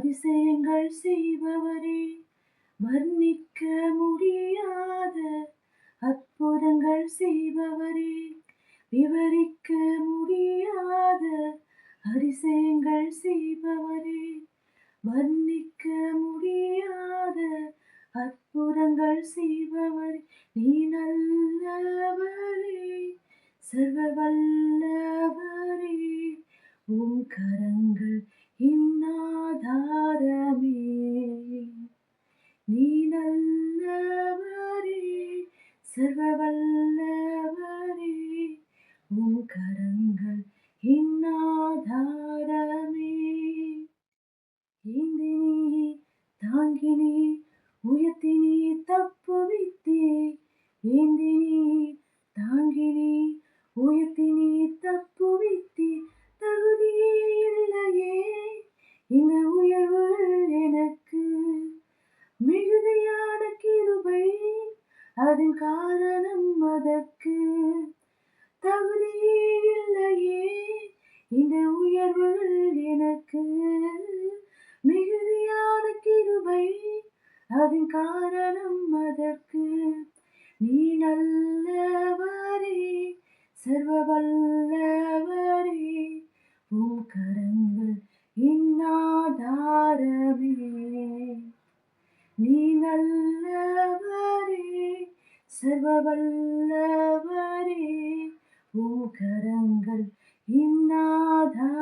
அதிசயங்கள் செய்பவரே வர்ணிக்க முடியாத அற்புதங்கள் செய்பவரே விவரிக்க முடியாத அதிசயங்கள் செய்பவரே வர்ணிக்க முடியாத அற்புதங்கள் செய்பவர் நீ நல்லவரே சர்வ வல்லவரே. உம் கரங்கள் சர்வவல்லவரே உம் கரங்கள் இன்னாதாரமே. ஏந்தினி தாங்கினி உயர்த்தினி தப்புவித்தே ஏந்தினி அதன் காரணம் அதற்கு. தகுதியே இல்லையே இந்த உயர்வுகள் எனக்கு. மிகுதியான கிருபை அதன் காரணம் அதற்கு. நீ நல்லவரே சர்வ வல்லவரே உம் கரங்கள் இன்னாதாரமே. நீ நல்லவரே சர்வ ஊகரங்கள் உம் இன்னாதாரமே.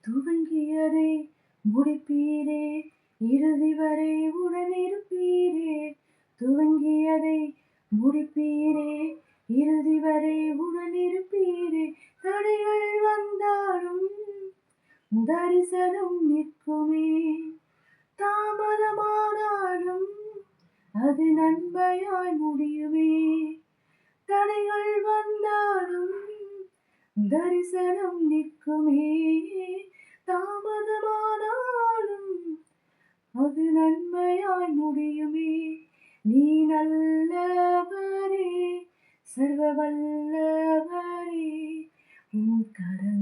துவங்கியதை முடிப்பீரே இறுதி வரை உடனிருப்பீரே. துவங்கியதை முடிப்பீரே இறுதி வரை உடனிருப்பீரே. தடைகள் வந்தாலும் தரிசனம் நிற்குமே. தாமதமானாலும் அது நன்மையாய் முடியுமே. தடைகள் வந்தாலும் தரிசனம் நிற்குமே. தாமதமானாலும் அது நன்மையாய் முடியுமே. நீ நல்லவரே சர்வ வல்லவரே உன் கரங்கள்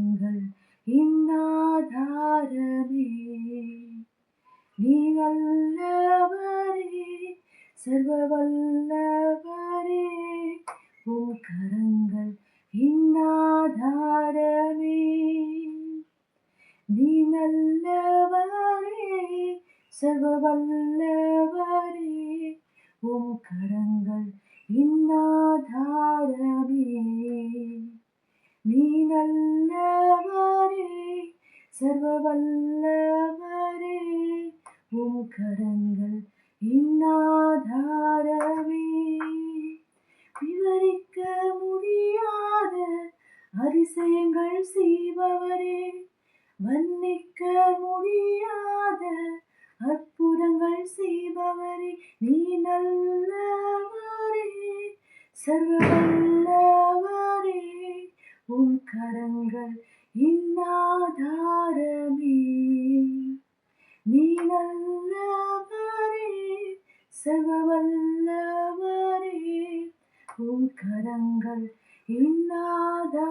சர்வ வல்லவரே உன் கரங்கள் இன்னாதாரமே. நீ நல்லவரே சர்வ வல்லவரே உம் கரங்கள் இன்னாதாரமே. நீ நல்லவரே சர்வ வல்லவரே உம் கரங்கள் இன்னாதாரமே. விவரிக்க முடியாத அதிசயங்கள் செய்பவரே. வர்ணிக்க முடியாத அற்புதங்கள் செய்பவரே. நீ நல்லவரே சர்வல்லவரே உன் கரங்கள் இன்னாதாரமே. நீ நல்லவரே. சர்வ உன் கரங்கள் இன்னாதா?